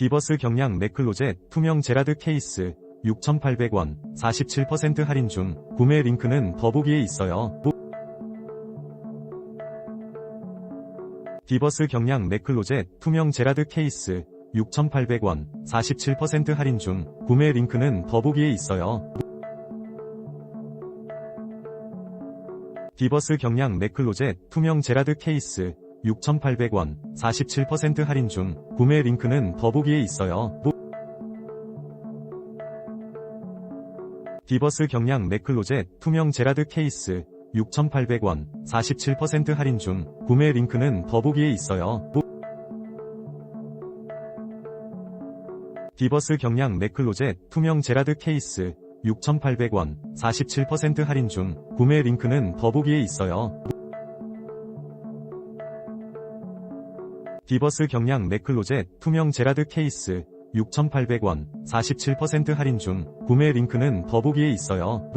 디버스 경량 맥클로젯 투명 제라드 케이스 6,800원 47% 할인 중 구매 링크는 더보기에 있어요. 디버스 경량 맥클로젯 투명 제라드 케이스 6,800원 47% 할인 중 구매 링크는 더보기에 있어요. 디버스 경량 맥클로젯 투명 제라드 케이스 6,800원 47% 할인 중 구매 링크는 더보기에 있어요. 디버스 경량 맥클로젯 투명 제라드 케이스 6,800원 47% 할인 중 구매 링크는 더보기에 있어요. 디버스 경량 맥클로젯 투명 제라드 케이스 6,800원 47% 할인 중 구매 링크는 더보기에 있어요. 디버스 경량 맥클로젯 투명 제라드 케이스 6,800원 47% 할인 중 구매 링크는 더보기에 있어요.